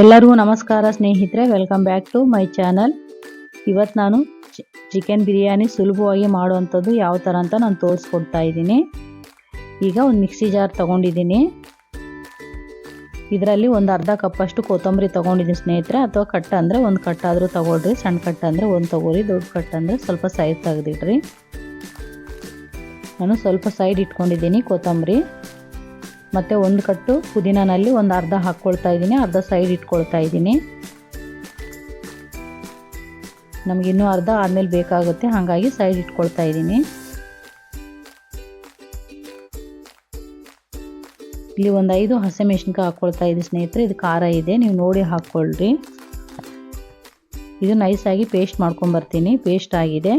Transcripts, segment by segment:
ಎಲ್ಲರಿಗೂ ನಮಸ್ಕಾರ ಸ್ನೇಹಿತರೆ welcome back to my channel ಇವತ್ತು ನಾನು ಚಿಕನ್ ಬಿರಿಯಾನಿ ಸುಲಭವಾಗಿ ಮಾಡುವಂಥದ್ದು ಯಾವ ಥರ ಅಂತ ನಾನು ತೋರಿಸ್ಕೊಡ್ತಾ ಇದ್ದೀನಿ. ಈಗ ಒಂದು ಮಿಕ್ಸಿ ಜಾರ್ ತೊಗೊಂಡಿದ್ದೀನಿ. ಇದರಲ್ಲಿ ಒಂದು ಅರ್ಧ ಕಪ್ಪಷ್ಟು ಕೊತ್ತಂಬರಿ ತೊಗೊಂಡಿದ್ದೀನಿ ಸ್ನೇಹಿತರೆ, ಅಥವಾ ಕಟ್ ಅಂದರೆ ಒಂದು ಕಟ್ಟಾದರೂ ತೊಗೊಳ್ರಿ, ಸಣ್ಣ ಕಟ್ ಅಂದರೆ ಒಂದು ತೊಗೊಳ್ರಿ, ದೊಡ್ಡ ಕಟ್ ಅಂದರೆ ಸ್ವಲ್ಪ ಸೈಡ್ ತೆಗೆದಿಡ್ರಿ. ನಾನು ಸ್ವಲ್ಪ ಸೈಡ್ ಇಟ್ಕೊಂಡಿದ್ದೀನಿ ಕೊತ್ತಂಬರಿ. ಮತ್ತು ಒಂದು ಕಟ್ಟು ಪುದೀನಲ್ಲಿ ಒಂದು ಅರ್ಧ ಹಾಕ್ಕೊಳ್ತಾ ಇದ್ದೀನಿ, ಅರ್ಧ ಸೈಡ್ ಇಟ್ಕೊಳ್ತಾ ಇದ್ದೀನಿ. ನಮ್ಗೆ ಇನ್ನೂ ಅರ್ಧ ಆದಮೇಲೆ ಬೇಕಾಗುತ್ತೆ, ಹಾಗಾಗಿ ಸೈಡ್ ಇಟ್ಕೊಳ್ತಾ ಇದ್ದೀನಿ. ಇಲ್ಲಿ ಒಂದು ಐದು ಹಸಿಮೆಣ್ಸಿನ್ಕಾಯಿ ಹಾಕ್ಕೊಳ್ತಾ ಇದ್ದೀನಿ ಸ್ನೇಹಿತರೆ, ಇದು ಖಾರ ಇದೆ, ನೀವು ನೋಡಿ ಹಾಕ್ಕೊಳ್ರಿ. ಇದು ನೈಸಾಗಿ ಪೇಸ್ಟ್ ಮಾಡ್ಕೊಂಬರ್ತೀನಿ ಪೇಸ್ಟ್ ಆಗಿದೆ.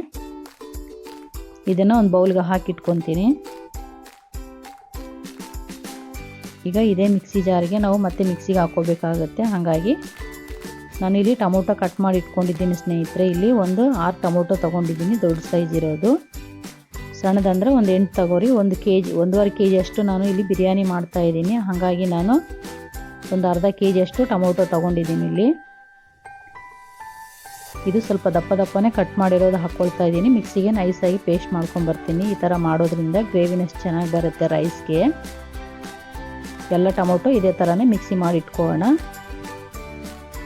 ಇದನ್ನು ಒಂದು ಬೌಲ್ಗೆ ಹಾಕಿಟ್ಕೊತೀನಿ. ಈಗ ಇದೇ ಮಿಕ್ಸಿ ಜಾರಿಗೆ ನಾವು ಮತ್ತೆ ಮಿಕ್ಸಿಗೆ ಹಾಕೋಬೇಕಾಗುತ್ತೆ ಹಾಗಾಗಿ ನಾನು ಇಲ್ಲಿ ಟೊಮೊಟೊ ಕಟ್ ಮಾಡಿ ಇಟ್ಕೊಂಡಿದ್ದೀನಿ ಸ್ನೇಹಿತರೆ. ಇಲ್ಲಿ ಒಂದು ಆರು ಟೊಮೊಟೊ ತೊಗೊಂಡಿದ್ದೀನಿ, ದೊಡ್ಡ ಸೈಜ್ ಇರೋದು. ಸಣ್ಣದಂದರೆ ಒಂದು ಎಂಟು ತಗೋರಿ, ಒಂದು ಕೆ ಜಿ ಒಂದೂವರೆ ಕೆ ಜಿಯಷ್ಟು ನಾನು ಇಲ್ಲಿ ಬಿರಿಯಾನಿ ಮಾಡ್ತಾ ಇದ್ದೀನಿ. ಹಾಗಾಗಿ ನಾನು ಒಂದು ಅರ್ಧ ಕೆ ಜಿಯಷ್ಟು ಟೊಮೊಟೊ ತೊಗೊಂಡಿದ್ದೀನಿ ಇಲ್ಲಿ. ಇದು ಸ್ವಲ್ಪ ದಪ್ಪ ದಪ್ಪನೇ ಕಟ್ ಮಾಡಿರೋದು ಹಾಕ್ಕೊಳ್ತಾ ಇದ್ದೀನಿ. ಮಿಕ್ಸಿಗೆ ನೈಸಾಗಿ ಪೇಸ್ಟ್ ಮಾಡ್ಕೊಂಬರ್ತೀನಿ ಈ ಥರ ಮಾಡೋದ್ರಿಂದ ಗ್ರೇವಿನೆಸ್ ಚೆನ್ನಾಗಿ ಬರುತ್ತೆ ರೈಸ್ಗೆ. ಎಲ್ಲ ಟೊಮೊಟೊ ಇದೇ ಥರನೇ ಮಿಕ್ಸಿ ಮಾಡಿ ಇಟ್ಕೋಣ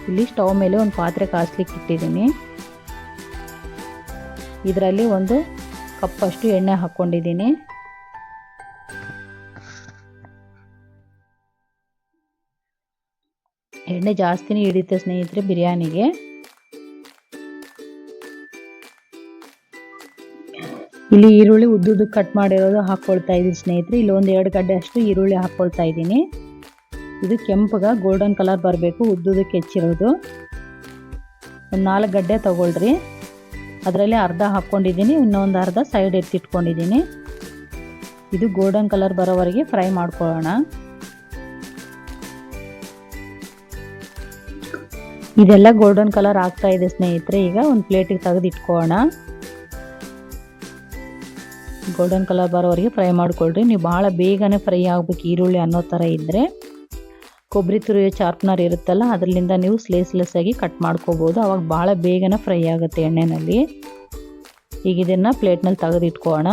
ಇಲ್ಲಿ ಸ್ಟವ್ ಮೇಲೆ ಒಂದು ಪಾತ್ರೆ ಕಾಸ್ಲಿಕ್ಕೆ ಇಟ್ಟಿದ್ದೀನಿ. ಇದರಲ್ಲಿ ಒಂದು ಕಪ್ಪಷ್ಟು ಎಣ್ಣೆ ಹಾಕ್ಕೊಂಡಿದ್ದೀನಿ. ಎಣ್ಣೆ ಜಾಸ್ತಿನೇ ಹಿಡಿಯುತ್ತೆ ಸ್ನೇಹಿತರೆ ಬಿರಿಯಾನಿಗೆ. ಇಲ್ಲಿ ಈರುಳ್ಳಿ ಉದ್ದುದ್ದು ಕಟ್ ಮಾಡಿರೋದು ಹಾಕ್ಕೊಳ್ತಾ ಇದ್ದೀನಿ ಸ್ನೇಹಿತರೆ. ಇಲ್ಲಿ ಒಂದು ಎರಡು ಗಡ್ಡೆ ಅಷ್ಟು ಈರುಳ್ಳಿ ಹಾಕ್ಕೊಳ್ತಾ ಇದ್ದೀನಿ ಇದು ಕೆಂಪಗ ಗೋಲ್ಡನ್ ಕಲರ್ ಬರಬೇಕು ಉದ್ದುದಕ್ಕೆ ಹೆಚ್ಚಿರೋದು. ಒಂದು ನಾಲ್ಕು ಗಡ್ಡೆ ತಗೊಳ್ರಿ. ಅದರಲ್ಲಿ ಅರ್ಧ ಹಾಕ್ಕೊಂಡಿದ್ದೀನಿ ಇನ್ನೊಂದು ಅರ್ಧ ಸೈಡ್ ಎತ್ತಿಟ್ಕೊಂಡಿದ್ದೀನಿ ಇದು ಗೋಲ್ಡನ್ ಕಲರ್ ಬರೋವರೆಗೆ ಫ್ರೈ ಮಾಡ್ಕೊಳ್ಳೋಣ. ಇದೆಲ್ಲ ಗೋಲ್ಡನ್ ಕಲರ್ ಆಗ್ತಾ ಇದೆ ಸ್ನೇಹಿತರೆ. ಈಗ ಒಂದು ಪ್ಲೇಟಿಗೆ ತೆಗೆದು ಗೋಲ್ಡನ್ ಕಲರ್ ಬರೋವರೆಗೆ ಫ್ರೈ ಮಾಡಿಕೊಳ್ಳ್ರಿ ನೀವು ಭಾಳ ಬೇಗನೆ ಫ್ರೈ ಆಗಬೇಕು ಈರುಳ್ಳಿ ಅನ್ನೋ ಥರ ಇದ್ದರೆ ಕೊಬ್ಬರಿ ತುರಿಯೋ ಚಾರ್ಪ್ನರ್ ಇರುತ್ತಲ್ಲ ಅದರಿಂದ ನೀವು ಸ್ಲೇಸ್ ಲೆಸ್ ಆಗಿ ಕಟ್ ಮಾಡ್ಕೋಬೋದು. ಅವಾಗ ಭಾಳ ಬೇಗನೆ ಫ್ರೈ ಆಗುತ್ತೆ ಎಣ್ಣೆಯಲ್ಲಿ ಈಗ ಇದನ್ನು ಪ್ಲೇಟ್ನಲ್ಲಿ ತೆಗೆದಿಟ್ಕೋಣ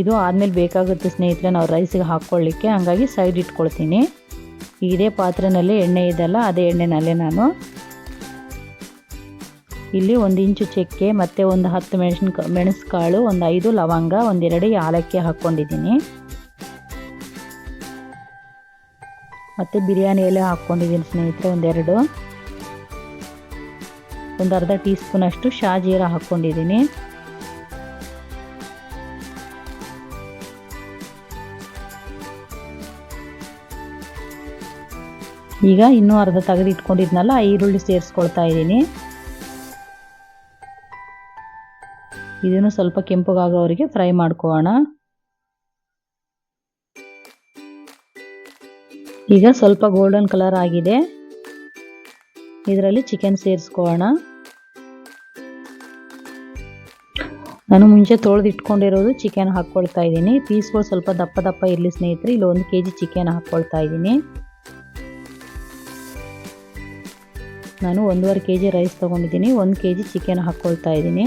ಇದು ಆದಮೇಲೆ ಬೇಕಾಗುತ್ತೆ ಸ್ನೇಹಿತರೆ, ನಾವು ರೈಸಿಗೆ ಹಾಕ್ಕೊಳ್ಳಿಕ್ಕೆ. ಹಂಗಾಗಿ ಸೈಡ್ ಇಟ್ಕೊಳ್ತೀನಿ. ಇದೇ ಪಾತ್ರೆನಲ್ಲಿ ಎಣ್ಣೆ ಇದೆಲ್ಲ ಅದೇ ಎಣ್ಣೆನಲ್ಲೇ ನಾನು ಇಲ್ಲಿ ಒಂದು ಇಂಚು ಚಕ್ಕೆ ಮತ್ತು ಒಂದು ಹತ್ತು ಮೆಣಸಿನ ಮೆಣಸುಕಾಳು, ಒಂದು ಐದು ಲವಂಗ ಒಂದೆರಡು ಯಾಲಕ್ಕಿ ಹಾಕ್ಕೊಂಡಿದ್ದೀನಿ ಮತ್ತು ಬಿರಿಯಾನಿ ಎಲೆ ಹಾಕ್ಕೊಂಡಿದ್ದೀನಿ ಸ್ನೇಹಿತರೆ ಒಂದೆರಡು ಒಂದು ಅರ್ಧ ಟೀ ಸ್ಪೂನಷ್ಟು ಶಾಜೀರ ಹಾಕ್ಕೊಂಡಿದ್ದೀನಿ ಈಗ ಇನ್ನೂ ಅರ್ಧ ತೆಗೆದು ಇಟ್ಕೊಂಡಿದ್ನಲ್ಲ ಈರುಳ್ಳಿ ಸೇರಿಸ್ಕೊಳ್ತಾ ಇದ್ದೀನಿ. ಇದನ್ನು ಸ್ವಲ್ಪ ಕೆಂಪಗಾಗೋವರೆಗೆ ಫ್ರೈ ಮಾಡ್ಕೊಳ್ಳೋಣ ಈಗ ಸ್ವಲ್ಪ ಗೋಲ್ಡನ್ ಕಲರ್ ಆಗಿದೆ. ಇದರಲ್ಲಿ ಚಿಕನ್ ಸೇರಿಸ್ಕೊಳ್ಳೋಣ ನಾನು ಮುಂಚೆ ತೊಳೆದು ಇಟ್ಕೊಂಡಿರೋದು ಚಿಕನ್ ಹಾಕ್ಕೊಳ್ತಾ ಇದ್ದೀನಿ. ಪೀಸ್ಗಳು ಸ್ವಲ್ಪ ದಪ್ಪ ದಪ್ಪ ಇರಲಿ ಸ್ನೇಹಿತರೆ, ಇಲ್ಲಿ ಒಂದು ಕೆ ಜಿ ಚಿಕನ್ ಹಾಕ್ಕೊಳ್ತಾ ಇದ್ದೀನಿ. ನಾನು ಒಂದೂವರೆ ಕೆ ಜಿ ರೈಸ್ ತೊಗೊಂಡಿದ್ದೀನಿ. ಒಂದು ಕೆ ಜಿ ಚಿಕನ್ ಹಾಕ್ಕೊಳ್ತಾ ಇದ್ದೀನಿ.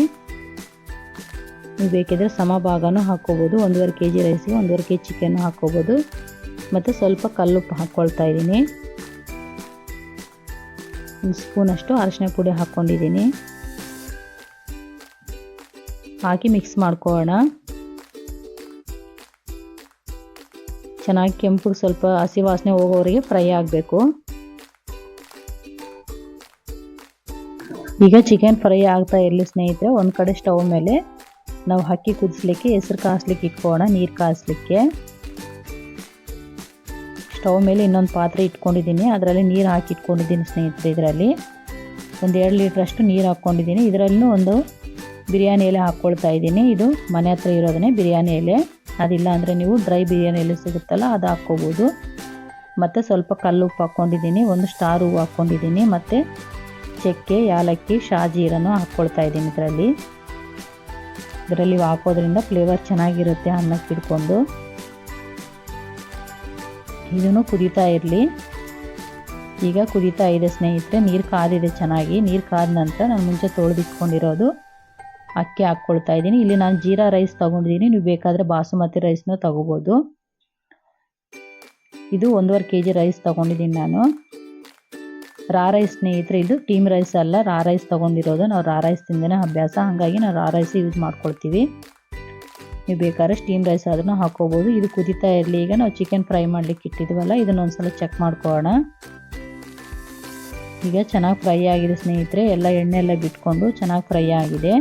ನೀವು ಬೇಕಿದ್ರೆ ಸಮ ಭಾಗನೂ ಹಾಕ್ಕೋಬೋದು. ಒಂದೂವರೆ ಕೆ ಜಿ ರೈಸಿಗೆ ಒಂದೂವರೆ ಕೆ ಜಿ ಚಿಕನ್ ಹಾಕ್ಕೋಬೋದು. ಮತ್ತು ಸ್ವಲ್ಪ ಕಲ್ಲುಪ್ಪು ಹಾಕ್ಕೊಳ್ತಾ ಇದ್ದೀನಿ. ಒಂದು ಸ್ಪೂನಷ್ಟು ಅರಶಿನ ಪುಡಿ ಹಾಕ್ಕೊಂಡಿದ್ದೀನಿ. ಹಾಕಿ ಮಿಕ್ಸ್ ಮಾಡ್ಕೊಳ್ಳೋಣ. ಚೆನ್ನಾಗಿ ಕೆಂಪು ಸ್ವಲ್ಪ ಹಸಿ ವಾಸನೆ ಹೋಗೋವರೆಗೆ ಫ್ರೈ ಆಗಬೇಕು. ಈಗ ಚಿಕನ್ ಫ್ರೈ ಆಗ್ತಾ ಇರಲಿ ಸ್ನೇಹಿತರೆ, ಒಂದು ಕಡೆ ಸ್ಟವ್ ಮೇಲೆ. ನಾವು ಹಕ್ಕಿ ಕುದಿಸ್ಲಿಕ್ಕೆ, ಹೆಸರು ಕಾಸ್ಲಿಕ್ಕೆ ಇಟ್ಕೋಣ ನೀರು ಕಾಯಿಸ್ಲಿಕ್ಕೆ ಸ್ಟವ್ ಮೇಲೆ ಇನ್ನೊಂದು ಪಾತ್ರೆ ಇಟ್ಕೊಂಡಿದ್ದೀನಿ. ಅದರಲ್ಲಿ ನೀರು ಹಾಕಿ ಇಟ್ಕೊಂಡಿದ್ದೀನಿ ಸ್ನೇಹಿತರೆ ಇದರಲ್ಲಿ. ಒಂದು ಎರಡು ಲೀಟ್ರಷ್ಟು ನೀರು ಹಾಕ್ಕೊಂಡಿದ್ದೀನಿ. ಇದರಲ್ಲೂ ಒಂದು ಬಿರಿಯಾನಿ ಎಲೆ ಹಾಕ್ಕೊಳ್ತಾ ಇದ್ದೀನಿ. ಇದು ಮನೆ ಹತ್ರ ಇರೋದನ್ನೇ ಬಿರಿಯಾನಿ ಎಲೆ. ಅದಿಲ್ಲ ಅಂದರೆ ನೀವು ಡ್ರೈ ಬಿರಿಯಾನಿ ಎಲೆ ಸಿಗುತ್ತಲ್ಲ, ಅದು ಹಾಕ್ಕೋಬೋದು. ಮತ್ತು ಸ್ವಲ್ಪ ಕಲ್ಲು ಉಪ್ಪು ಹಾಕ್ಕೊಂಡಿದ್ದೀನಿ. ಒಂದು ಸ್ಟಾರ್ ಹೂವು ಹಾಕ್ಕೊಂಡಿದ್ದೀನಿ. ಮತ್ತು ಚಕ್ಕೆ, ಯಾಲಕ್ಕಿ ಶಾಜೀರನ್ನು ಹಾಕ್ಕೊಳ್ತಾ ಇದ್ದೀನಿ ಇದರಲ್ಲಿ. ಇದರಲ್ಲಿ ಹಾಕೋದ್ರಿಂದ ಫ್ಲೇವರ್ ಚೆನ್ನಾಗಿರುತ್ತೆ ಅನ್ನಕ್ಕೆ ಹಿಡ್ಕೊಂಡು ಇದನ್ನು ಕುದೀತಾ ಇರಲಿ. ಈಗ ಕುದೀತಾ ಇದೆ ಸ್ನೇಹಿತರೆ, ನೀರು ಕಾದಿದೆ ಚೆನ್ನಾಗಿ. ನೀರು ಕಾದ ನಂತರ ನಾನು ಮುಂಚೆ ತೊಳೆದಿಟ್ಕೊಂಡಿರೋದು ಅಕ್ಕಿ ಹಾಕ್ಕೊಳ್ತಾ ಇದ್ದೀನಿ. ಇಲ್ಲಿ ನಾನು ಜೀರಾ ರೈಸ್ ತೊಗೊಂಡಿದ್ದೀನಿ ನೀವು ಬೇಕಾದರೆ ಬಾಸುಮತಿ ರೈಸ್ನ ತೊಗೋಬೋದು. ಇದು ಒಂದೂವರೆ ಕೆ ಜಿ ರೈಸ್ ತೊಗೊಂಡಿದ್ದೀನಿ ನಾನು. ರಾ ರೈಸ್ ಸ್ನೇಹಿತರೆ, ಇದು ಟೀಮ್ ರೈಸ್ ಅಲ್ಲ. ರಾ ರೈಸ್ ತೊಗೊಂಡಿರೋದು. ನಾವು ರಾ ರೈಸ್ ತಿಂದೇ ಅಭ್ಯಾಸ. ಹಾಗಾಗಿ ನಾವು ರಾ ರೈಸ್ ಯೂಸ್ ಮಾಡ್ಕೊಳ್ತೀವಿ. ನೀವು ಬೇಕಾದ್ರೆ ಸ್ಟೀಮ್ ರೈಸ್ ಆದ್ರೂ ಹಾಕೋಬೋದು. ಇದು ಕುದೀತಾ ಇರಲಿ. ಈಗ ನಾವು ಚಿಕನ್ ಫ್ರೈ ಮಾಡ್ಲಿಕ್ಕೆ ಇಟ್ಟಿದ್ವಲ್ಲ, ಇದನ್ನ ಒಂದ್ಸಲ ಚೆಕ್ ಮಾಡ್ಕೊಳ್ಳೋಣ. ಈಗ ಚೆನ್ನಾಗಿ ಫ್ರೈ ಆಗಿದೆ ಸ್ನೇಹಿತರೆ. ಎಲ್ಲ ಎಣ್ಣೆ ಎಲ್ಲ ಬಿಟ್ಕೊಂಡು ಚೆನ್ನಾಗಿ ಫ್ರೈ ಆಗಿದೆ.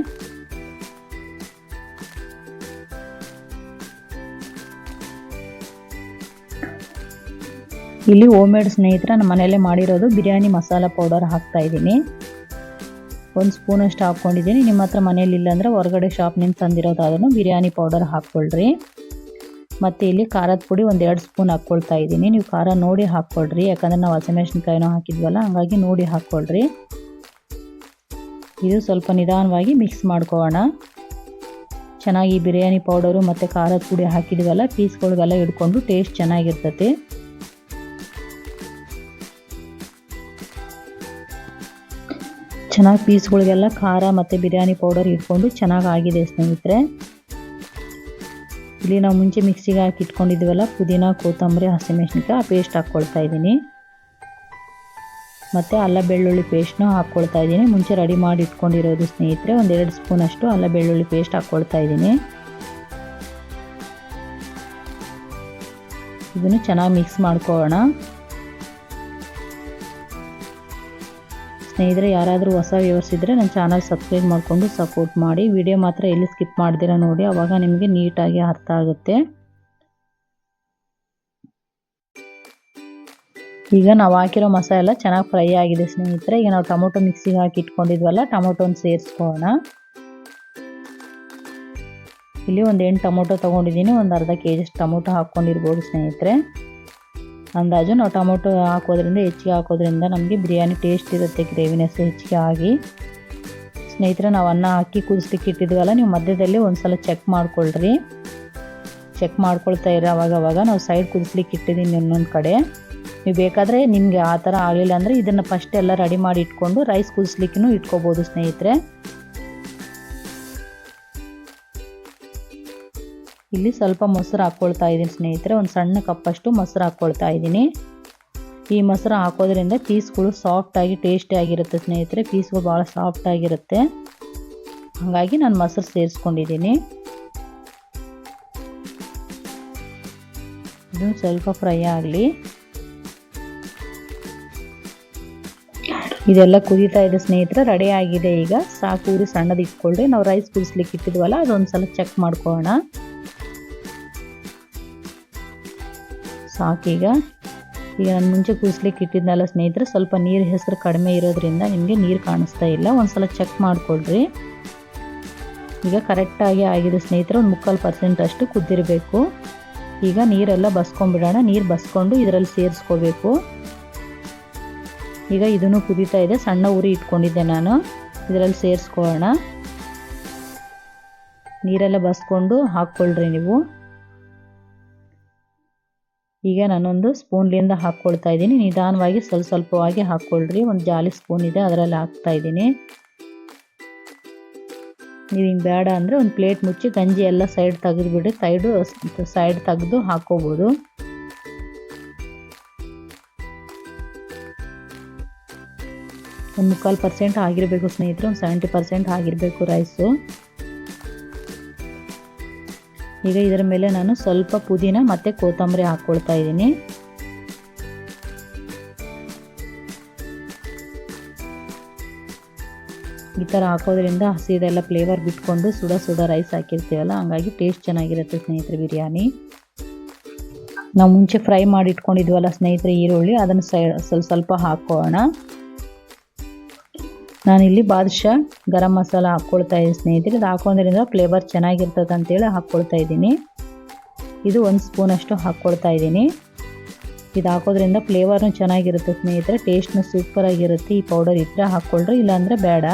ಇಲ್ಲಿ ಹೋಮ್ ಮೇಡ್ ಸ್ನೇಹಿತರ, ನಮ್ಮ ಮನೆಯಲ್ಲೇ ಮಾಡಿರೋದು ಬಿರಿಯಾನಿ ಮಸಾಲ ಪೌಡರ್ ಹಾಕ್ತಾ ಇದ್ದೀನಿ. ಒಂದು ಸ್ಪೂನಷ್ಟು ಹಾಕ್ಕೊಂಡಿದ್ದೀನಿ. ನಿಮ್ಮ ಹತ್ರ ಮನೇಲಿ ಇಲ್ಲ ಅಂದರೆ ಹೊರಗಡೆ ಶಾಪ್ನಿಂದ ತಂದಿರೋದಾದ್ರೂ ಬಿರಿಯಾನಿ ಪೌಡರ್ ಹಾಕ್ಕೊಳ್ರಿ. ಮತ್ತು ಇಲ್ಲಿ ಖಾರದ ಪುಡಿ ಒಂದು ಎರಡು ಸ್ಪೂನ್ ಹಾಕ್ಕೊಳ್ತಾ ಇದ್ದೀನಿ. ನೀವು ಖಾರ ನೋಡಿ ಹಾಕ್ಕೊಳ್ರಿ. ಯಾಕಂದರೆ ನಾವು ಹಸಿಮೆಣ್ಸಿನ್ಕಾಯಿನೂ ಹಾಕಿದ್ವಲ್ಲ, ಹಾಗಾಗಿ ನೋಡಿ ಹಾಕ್ಕೊಳ್ರಿ. ಇದು ಸ್ವಲ್ಪ ನಿಧಾನವಾಗಿ ಮಿಕ್ಸ್ ಮಾಡ್ಕೊಳ್ಳೋಣ ಚೆನ್ನಾಗಿ ಬಿರಿಯಾನಿ ಪೌಡರು ಮತ್ತು ಖಾರದ ಪುಡಿ ಹಾಕಿದ್ವಲ್ಲ, ಪೀಸ್ಗಳಿಗೆಲ್ಲ ಹಿಡ್ಕೊಂಡು ಟೇಸ್ಟ್ ಚೆನ್ನಾಗಿರ್ತತೆ. ಚೆನ್ನಾಗಿ ಪೀಸ್ಗಳಿಗೆಲ್ಲ ಖಾರ ಮತ್ತು ಬಿರಿಯಾನಿ ಪೌಡರ್ ಇಟ್ಕೊಂಡು ಚೆನ್ನಾಗಿ ಆಗಿದೆ ಸ್ನೇಹಿತರೆ. ಇಲ್ಲಿ ನಾವು ಮುಂಚೆ ಮಿಕ್ಸಿಗೆ ಹಾಕಿ ಇಟ್ಕೊಂಡಿದ್ವಲ್ಲ, ಪುದೀನ, ಕೊತ್ತಂಬರಿ, ಹಸಿಮೆಣಸಿನ್ಕಾಯಿ, ಆ ಪೇಸ್ಟ್ ಹಾಕ್ಕೊಳ್ತಾ ಇದ್ದೀನಿ. ಮತ್ತು ಅಲ್ಲ ಬೆಳ್ಳುಳ್ಳಿ ಪೇಸ್ಟ್ನ ಹಾಕ್ಕೊಳ್ತಾ ಇದ್ದೀನಿ. ಮುಂಚೆ ರೆಡಿ ಮಾಡಿ ಇಟ್ಕೊಂಡಿರೋದು ಸ್ನೇಹಿತರೆ ಒಂದೆರಡು ಸ್ಪೂನ್ ಅಷ್ಟು ಅಲ್ಲ ಬೆಳ್ಳುಳ್ಳಿ ಪೇಸ್ಟ್ ಹಾಕ್ಕೊಳ್ತಾ ಇದ್ದೀನಿ. ಇದನ್ನು ಚೆನ್ನಾಗಿ ಮಿಕ್ಸ್ ಮಾಡ್ಕೊಳ್ಳೋಣ. ಸ್ನೇಹಿತರೆ, ಯಾರಾದರೂ ಹೊಸ ವ್ಯೂವರ್ಸ್ ಇದ್ದರೆ ನನ್ನ ಚಾನಲ್ ಸಬ್ಸ್ಕ್ರೈಬ್ ಮಾಡಿಕೊಂಡು ಸಪೋರ್ಟ್ ಮಾಡಿ. ವಿಡಿಯೋ ಮಾತ್ರ ಎಲ್ಲಿ ಸ್ಕಿಪ್ ಮಾಡ್ದಿರ ನೋಡಿ, ಅವಾಗ ನಿಮಗೆ ನೀಟಾಗಿ ಅರ್ಥ ಆಗುತ್ತೆ. ಈಗ ನಾವು ಹಾಕಿರೋ ಮಸಾಲೆ ಚೆನ್ನಾಗಿ ಫ್ರೈ ಆಗಿದೆ ಸ್ನೇಹಿತರೆ. ಈಗ ನಾವು ಟೊಮೊಟೊ ಮಿಕ್ಸಿಗೆ ಹಾಕಿ ಇಟ್ಕೊಂಡಿದ್ವಲ್ಲ, ಟೊಮೊಟೊನ ಸೇರಿಸ್ಕೋಣ ಇಲ್ಲಿ ಒಂದು ಎಂಟು ಟೊಮೊಟೊ ತೊಗೊಂಡಿದ್ದೀನಿ, ಒಂದು ಅರ್ಧ ಕೆ ಜಿಷ್ಟು ಟೊಮೊಟೊ ಹಾಕ್ಕೊಂಡಿರ್ಬೋದು ಸ್ನೇಹಿತರೆ. ಅಂದಾಜು ನಾವು ಟೊಮೊಟೊ ಹಾಕೋದ್ರಿಂದ ಹೆಚ್ಚಿಗೆ ಹಾಕೋದ್ರಿಂದ ನಮಗೆ ಬಿರಿಯಾನಿ ಟೇಸ್ಟ್ ಇರುತ್ತೆ ಗ್ರೇವಿನೆಸ್ ಹೆಚ್ಚಿಗೆ ಆಗಿ. ಸ್ನೇಹಿತರೆ, ನಾವು ಅನ್ನ ಹಾಕಿ ಕುದಿಸ್ಲಿಕ್ಕೆ ಇಟ್ಟಿದ್ವಲ್ಲ, ನೀವು ಮಧ್ಯದಲ್ಲಿ ಒಂದು ಸಲ ಚೆಕ್ ಮಾಡ್ಕೊಳ್ರಿ. ಚೆಕ್ ಮಾಡ್ಕೊಳ್ತಾ ಇರೋ ಅವಾಗ ಅವಾಗ ನಾವು ಸೈಡ್ ಕುದಿಸ್ಲಿಕ್ಕೆ ಇಟ್ಟಿದ್ದೀನಿ ಇನ್ನೊಂದು ಕಡೆ. ನೀವು ಬೇಕಾದರೆ ನಿಮಗೆ ಆ ಥರ ಆಗಲಿಲ್ಲ ಅಂದರೆ ಇದನ್ನು ಫಸ್ಟ್ ಎಲ್ಲ ರೆಡಿ ಮಾಡಿ ಇಟ್ಕೊಂಡು ರೈಸ್ ಕುದಿಸ್ಲಿಕ್ಕೂ ಇಟ್ಕೋಬೋದು ಸ್ನೇಹಿತರೆ. ಇಲ್ಲಿ ಸ್ವಲ್ಪ ಮೊಸರು ಹಾಕ್ಕೊಳ್ತಾ ಇದ್ದೀನಿ ಸ್ನೇಹಿತರೆ. ಒಂದು ಸಣ್ಣ ಕಪ್ಪಷ್ಟು ಮೊಸರು ಹಾಕ್ಕೊಳ್ತಾ ಇದ್ದೀನಿ. ಈ ಮೊಸರು ಹಾಕೋದ್ರಿಂದ ಪೀಸ್ಗಳು ಸಾಫ್ಟಾಗಿ ಟೇಸ್ಟಿ ಆಗಿರುತ್ತೆ ಸ್ನೇಹಿತರೆ. ಪೀಸ್ಗಳು ಭಾಳ ಸಾಫ್ಟ್ ಆಗಿರುತ್ತೆ. ಹಾಗಾಗಿ ನಾನು ಮೊಸರು ಸೇರಿಸ್ಕೊಂಡಿದ್ದೀನಿ. ಇದು ಸ್ವಲ್ಪ ಫ್ರೈ ಆಗಲಿ. ಇದೆಲ್ಲ ಕುದೀತಾ ಇದೆ ಸ್ನೇಹಿತರೆ. ರೆಡಿ ಆಗಿದೆ ಈಗ. ಸಾಕು ಊರಿ ಸಣ್ಣದಿಟ್ಕೊಳ್ಳಿ. ನಾವು ರೈಸ್ ಕುದಿಸ್ಲಿಕ್ಕೆ ಇಟ್ಟಿದ್ವಲ್ಲ ಅದೊಂದು ಸಲ ಚೆಕ್ ಮಾಡ್ಕೊಳ್ಳೋಣ. ಸಾಕೀಗ ಈಗ. ನಾನು ಮುಂಚೆ ಕುದಿಸ್ಲಿಕ್ಕೆ ಇಟ್ಟಿದ್ನಲ್ಲ ಸ್ನೇಹಿತರೆ, ಸ್ವಲ್ಪ ನೀರು ಹೆಸರು ಕಡಿಮೆ ಇರೋದ್ರಿಂದ ನಿಮಗೆ ನೀರು ಕಾಣಿಸ್ತಾ ಇಲ್ಲ. ಒಂದ್ಸಲ ಚೆಕ್ ಮಾಡಿಕೊಳ್ರಿ. ಈಗ ಕರೆಕ್ಟಾಗಿ ಆಗಿದೆ ಸ್ನೇಹಿತರೆ, ಒಂದು ಮುಕ್ಕಾಲು ಪರ್ಸೆಂಟ್ ಅಷ್ಟು ಕುದ್ದಿರಬೇಕು. ಈಗ ನೀರೆಲ್ಲ ಬಸ್ಕೊಂಡ್ಬಿಡೋಣ. ನೀರು ಬಸ್ಕೊಂಡು ಇದರಲ್ಲಿ ಸೇರಿಸ್ಕೋಬೇಕು. ಈಗ ಇದನ್ನು ಕುದೀತಾ ಇದೆ. ಸಣ್ಣ ಉರಿ ಇಟ್ಕೊಂಡಿದ್ದೆ ನಾನು. ಇದರಲ್ಲಿ ಸೇರಿಸ್ಕೊಳ್ಳೋಣ. ನೀರೆಲ್ಲ ಬಸ್ಕೊಂಡು ಹಾಕ್ಕೊಳ್ರಿ ನೀವು. ಈಗ ನಾನೊಂದು ಸ್ಪೂನ್ಲಿಂದ ಹಾಕ್ಕೊಳ್ತಾ ಇದ್ದೀನಿ. ನಿಧಾನವಾಗಿ ಸ್ವಲ್ಪ ಸ್ವಲ್ಪವಾಗಿ ಹಾಕ್ಕೊಳ್ರಿ. ಒಂದು ಜಾಲಿ ಸ್ಪೂನ್ ಇದೆ, ಅದರಲ್ಲಿ ಹಾಕ್ತಾ ಇದ್ದೀನಿ. ನೀವು ಹಿಂಗೆ ಬೇಡ ಅಂದರೆ ಒಂದು ಪ್ಲೇಟ್ ಮುಚ್ಚಿ ಗಂಜಿ ಎಲ್ಲ ಸೈಡ್ ತೆಗೆದುಬಿಡಿ ಸೈಡು ಸೈಡ್ ತೆಗೆದು ಹಾಕ್ಕೋಬೋದು. ಒಂದು ಮುಕ್ಕಾಲು ಪರ್ಸೆಂಟ್ ಆಗಿರಬೇಕು ಸ್ನೇಹಿತರೆ, ಒಂದು ಸೆವೆಂಟಿ ಪರ್ಸೆಂಟ್ ಆಗಿರಬೇಕು ರೈಸು. ಈಗ ಇದರ ಮೇಲೆ ನಾನು ಸ್ವಲ್ಪ ಪುದೀನ ಮತ್ತು ಕೊತ್ತಂಬರಿ ಹಾಕ್ಕೊಳ್ತಾ ಇದ್ದೀನಿ. ಈ ಥರ ಹಾಕೋದ್ರಿಂದ ಹಸಿದೆಲ್ಲ ಫ್ಲೇವರ್ ಬಿಟ್ಕೊಂಡು ಸುಡ ಸುಡ ರೈಸ್ ಹಾಕಿರ್ತೀವಲ್ಲ, ಹಂಗಾಗಿ ಟೇಸ್ಟ್ ಚೆನ್ನಾಗಿರುತ್ತೆ ಸ್ನೇಹಿತರೆ ಬಿರಿಯಾನಿ. ನಾವು ಮುಂಚೆ ಫ್ರೈ ಮಾಡಿ ಇಟ್ಕೊಂಡಿದ್ವಲ್ಲ ಸ್ನೇಹಿತರೆ ಈರುಳ್ಳಿ, ಅದನ್ನು ಸ್ವಲ್ಪ ಸ್ವಲ್ಪ ಹಾಕೋಣ. ನಾನಿಲ್ಲಿ ಬಾದಶಾ ಗರಂ ಮಸಾಲ ಹಾಕ್ಕೊಳ್ತಾ ಇದ್ದೀನಿ ಸ್ನೇಹಿತರೆ. ಇದು ಹಾಕೋದ್ರಿಂದ ಫ್ಲೇವರ್ ಚೆನ್ನಾಗಿರ್ತದೆ ಅಂತೇಳಿ ಹಾಕ್ಕೊಳ್ತಾ ಇದ್ದೀನಿ. ಇದು ಒಂದು ಸ್ಪೂನಷ್ಟು ಹಾಕ್ಕೊಳ್ತಾ ಇದ್ದೀನಿ. ಇದು ಹಾಕೋದ್ರಿಂದ ಫ್ಲೇವರ್ನು ಚೆನ್ನಾಗಿರುತ್ತೆ ಸ್ನೇಹಿತರೆ. ಟೇಸ್ಟ್ನು ಸೂಪರಾಗಿರುತ್ತೆ ಈ ಪೌಡರ್ ಇದ್ದರೆ ಹಾಕ್ಕೊಳ್ರಿ, ಇಲ್ಲಾಂದರೆ ಬೇಡ.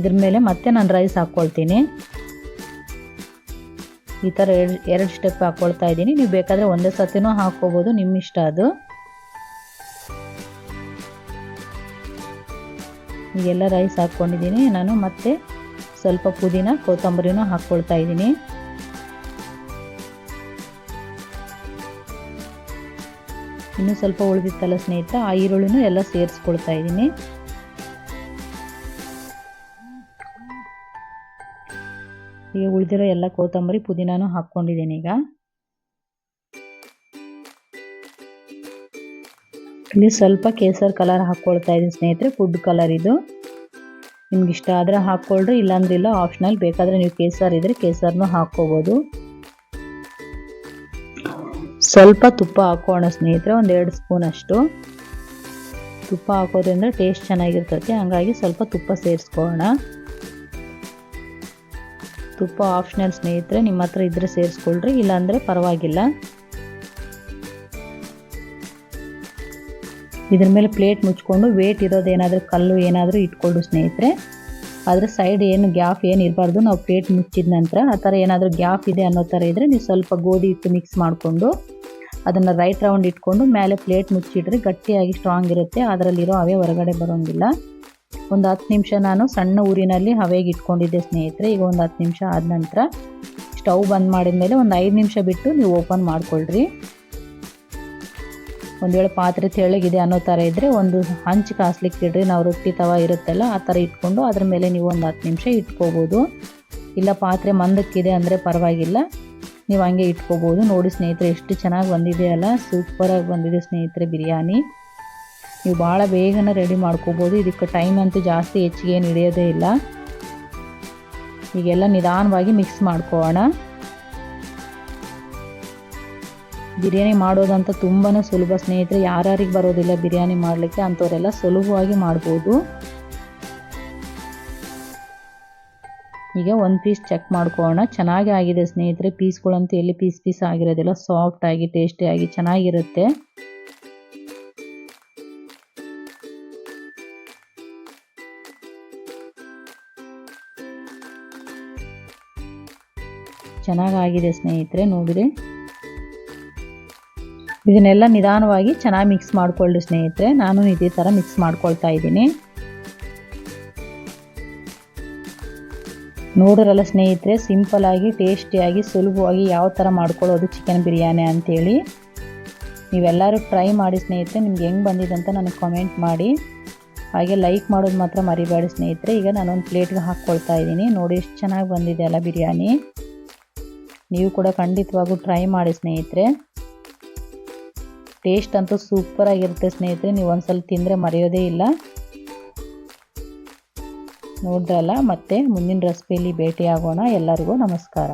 ಇದ್ರ ಮೇಲೆ ಮತ್ತೆ ನಾನು ರೈಸ್ ಹಾಕ್ಕೊಳ್ತೀನಿ. ಈ ಥರ ಎರಡು ಎರಡು ಸ್ಟೆಪ್ ಹಾಕ್ಕೊಳ್ತಾ ಇದ್ದೀನಿ. ನೀವು ಬೇಕಾದರೆ ಒಂದೇ ಸತಿನೂ ಹಾಕ್ಕೋಬೋದು ನಿಮ್ಮ ಇಷ್ಟ ಅದು. ಈಗೆಲ್ಲ ರೈಸ್ ಹಾಕ್ಕೊಂಡಿದ್ದೀನಿ. ನಾನು ಮತ್ತೆ ಸ್ವಲ್ಪ ಪುದೀನ, ಕೊತ್ತಂಬರಿನೂ ಹಾಕ್ಕೊಳ್ತಾ ಇದ್ದೀನಿ. ಇನ್ನೂ ಸ್ವಲ್ಪ ಉಳಿದಿತ್ತಲ್ಲ ಸ್ನೇಹಿತ, ಆ ಈರುಳ್ಳಿನೂ ಎಲ್ಲ ಸೇರಿಸ್ಕೊಳ್ತಾ ಇದ್ದೀನಿ. ಈಗ ಉಳಿದಿರೋ ಎಲ್ಲ ಕೊತ್ತಂಬರಿ, ಪುದೀನಾನು ಹಾಕ್ಕೊಂಡಿದ್ದೀನಿ ಈಗ. ಇಲ್ಲಿ ಸ್ವಲ್ಪ ಕೇಸರ್ ಕಲರ್ ಹಾಕ್ಕೊಳ್ತಾ ಇದ್ದೀನಿ ಸ್ನೇಹಿತರೆ ಫುಡ್ ಕಲರ್ ಇದು. ನಿಮ್ಗೆ ಇಷ್ಟ ಆದರೆ ಹಾಕ್ಕೊಳ್ರಿ, ಇಲ್ಲಾಂದ್ರೆ ಇಲ್ಲ ಆಪ್ಷನಲ್ ಬೇಕಾದರೆ ನೀವು ಕೇಸರ್ ಇದ್ರೆ ಕೇಸರ್ನು ಹಾಕ್ಕೋಬೋದು. ಸ್ವಲ್ಪ ತುಪ್ಪ ಹಾಕೋಣ ಸ್ನೇಹಿತರೆ, ಒಂದು ಎರಡು ಸ್ಪೂನ್ ಅಷ್ಟು. ತುಪ್ಪ ಹಾಕೋದ್ರಿಂದ ಟೇಸ್ಟ್ ಚೆನ್ನಾಗಿರ್ತೈತೆ, ಹಂಗಾಗಿ ಸ್ವಲ್ಪ ತುಪ್ಪ ಸೇರಿಸ್ಕೊಳ್ಳೋಣ ತುಪ್ಪ ಆಪ್ಷನಲ್ ಸ್ನೇಹಿತರೆ, ನಿಮ್ಮ ಹತ್ರ ಇದ್ರೆ ಸೇರಿಸ್ಕೊಳ್ರಿ, ಇಲ್ಲಾಂದರೆ ಪರವಾಗಿಲ್ಲ. ಇದ್ರ ಮೇಲೆ ಪ್ಲೇಟ್ ಮುಚ್ಕೊಂಡು ವೇಟ್ ಇರೋದು ಏನಾದರೂ ಕಲ್ಲು ಏನಾದರೂ ಇಟ್ಕೊಂಡು ಸ್ನೇಹಿತರೆ ಆದರೆ ಸೈಡ್ ಏನು ಗ್ಯಾಪ್ ಏನು ಇರಬಾರ್ದು, ನಾವು ಪ್ಲೇಟ್ ಮುಚ್ಚಿದ ನಂತರ ಆ ಥರ ಏನಾದರೂ ಗ್ಯಾಪ್ ಇದೆ ಅನ್ನೋ ಥರ ಇದ್ದರೆ ನೀವು ಸ್ವಲ್ಪ ಗೋಧಿ ಹಿಟ್ಟು ಮಿಕ್ಸ್ ಮಾಡಿಕೊಂಡು ಅದನ್ನು ರೈಟ್ ರೌಂಡ್ ಇಟ್ಕೊಂಡು ಮೇಲೆ ಪ್ಲೇಟ್ ಮುಚ್ಚಿಟ್ರೆ ಗಟ್ಟಿಯಾಗಿ ಸ್ಟ್ರಾಂಗ್ ಇರುತ್ತೆ, ಅದರಲ್ಲಿರೋ ಹವೆ ಹೊರಗಡೆ ಬರೋಂಗಿಲ್ಲ. ಒಂದು ಹತ್ತು ನಿಮಿಷ ನಾನು ಸಣ್ಣ ಊರಿನಲ್ಲಿ ಹವೆಗೆ ಇಟ್ಕೊಂಡಿದ್ದೆ ಸ್ನೇಹಿತರೆ, ಈಗ ಒಂದು ಹತ್ತು ನಿಮಿಷ ಆದ ನಂತರ ಸ್ಟವ್ ಬಂದ್ ಮಾಡಿದ ಮೇಲೆ ಒಂದು ಐದು ನಿಮಿಷ ಬಿಟ್ಟು ನೀವು ಓಪನ್ ಮಾಡ್ಕೊಳ್ರಿ. ಒಂದು ವೇಳೆ ಪಾತ್ರೆ ತೆಳ್ಳಗಿದೆ ಅನ್ನೋ ಥರ ಇದ್ದರೆ ಒಂದು ಹಂಚು ಕಾಸ್ಲಿಕ್ಕೆ ಇಡ್ರಿ, ನಾವು ರೊಟ್ಟಿ ತವ ಇರುತ್ತಲ್ಲ ಆ ಥರ ಇಟ್ಕೊಂಡು ಅದ್ರ ಮೇಲೆ ನೀವು ಒಂದು ಹತ್ತು ನಿಮಿಷ ಇಟ್ಕೋಬೋದು. ಇಲ್ಲ ಪಾತ್ರೆ ಮಂದಕ್ಕಿದೆ ಅಂದರೆ ಪರವಾಗಿಲ್ಲ, ನೀವು ಹಂಗೆ ಇಟ್ಕೋಬೋದು. ನೋಡಿ ಸ್ನೇಹಿತರೆ, ಎಷ್ಟು ಚೆನ್ನಾಗಿ ಬಂದಿದೆ ಅಲ್ಲ ಸೂಪರಾಗಿ ಬಂದಿದೆ ಸ್ನೇಹಿತರೆ ಬಿರಿಯಾನಿ. ನೀವು ಭಾಳ ಬೇಗನೆ ರೆಡಿ ಮಾಡ್ಕೋಬೋದು. ಇದಕ್ಕೆ ಟೈಮ್ ಅಂತೂ ಜಾಸ್ತಿ ಹೆಚ್ಚಿಗೆ ಏನು ಹಿಡಿಯೋದೇ ಇಲ್ಲ. ಈಗೆಲ್ಲ ನಿಧಾನವಾಗಿ ಮಿಕ್ಸ್ ಮಾಡ್ಕೋಣ. ಬಿರಿಯಾನಿ ಮಾಡೋದಂತ ತುಂಬಾ ಸುಲಭ. ಸ್ನೇಹಿತರೆ, ಯಾರ್ಯಾರಿಗೆ ಬರೋದಿಲ್ಲ ಬಿರಿಯಾನಿ ಮಾಡಲಿಕ್ಕೆ ಅಂಥವರೆಲ್ಲ ಸುಲಭವಾಗಿ ಮಾಡ್ಬೋದು. ಈಗ ಒಂದು ಪೀಸ್ ಚೆಕ್ ಮಾಡ್ಕೊಳ್ಳೋಣ. ಚೆನ್ನಾಗಿ ಆಗಿದೆ ಸ್ನೇಹಿತರೆ. ಪೀಸ್ಗಳಂತೂ ಎಲ್ಲಿ ಪೀಸ್ ಪೀಸ್ ಆಗಿರೋದಿಲ್ಲ. ಸಾಫ್ಟ್ ಆಗಿ ಟೇಸ್ಟಿಯಾಗಿ ಚೆನ್ನಾಗಿರುತ್ತೆ. ಚೆನ್ನಾಗಾಗಿದೆ ಸ್ನೇಹಿತರೆ, ನೋಡಿರಿ. ಇದನ್ನೆಲ್ಲ ನಿಧಾನವಾಗಿ ಚೆನ್ನಾಗಿ ಮಿಕ್ಸ್ ಮಾಡಿಕೊಳ್ಳಿ ಸ್ನೇಹಿತರೆ. ನಾನು ಇದೇ ಥರ ಮಿಕ್ಸ್ ಮಾಡ್ಕೊಳ್ತಾ ಇದ್ದೀನಿ. ನೋಡಿರಲ್ಲ ಸ್ನೇಹಿತರೆ ಸಿಂಪಲಾಗಿ ಟೇಸ್ಟಿಯಾಗಿ ಸುಲಭವಾಗಿ ಯಾವ ಥರ ಮಾಡ್ಕೊಳ್ಳೋದು ಚಿಕನ್ ಬಿರಿಯಾನಿ ಅಂತೇಳಿ. ನೀವೆಲ್ಲರೂ ಟ್ರೈ ಮಾಡಿ ಸ್ನೇಹಿತರೆ, ನಿಮ್ಗೆ ಹೆಂಗೆ ಬಂದಿದೆ ಅಂತ ನನಗೆ ಕಾಮೆಂಟ್ ಮಾಡಿ. ಹಾಗೆ ಲೈಕ್ ಮಾಡೋದು ಮಾತ್ರ ಮರಿಬೇಡಿ ಸ್ನೇಹಿತರೆ. ಈಗ ನಾನೊಂದು ಪ್ಲೇಟ್ಗೆ ಹಾಕ್ಕೊಳ್ತಾ ಇದ್ದೀನಿ. ನೋಡಿ ಎಷ್ಟು ಚೆನ್ನಾಗಿ ಬಂದಿದೆ ಅಲ್ಲ ಬಿರಿಯಾನಿ. ನೀವು ಕೂಡ ಖಂಡಿತವಾಗೂ ಟ್ರೈ ಮಾಡಿ ಸ್ನೇಹಿತರೆ. ಟೇಸ್ಟ್ ಅಂತೂ ಸೂಪರಾಗಿರುತ್ತೆ ಸ್ನೇಹಿತರೆ, ನೀವು ಒಂದ್ಸಲ ತಿಂದರೆ ಮರೆಯೋದೇ ಇಲ್ಲ. ನೋಡ್ರಲ್ಲ ಮತ್ತೆ ಮುಂದಿನ ರೆಸಿಪಿಯಲ್ಲಿ ಭೇಟಿ ಆಗೋಣ ಎಲ್ಲರಿಗೂ ನಮಸ್ಕಾರ.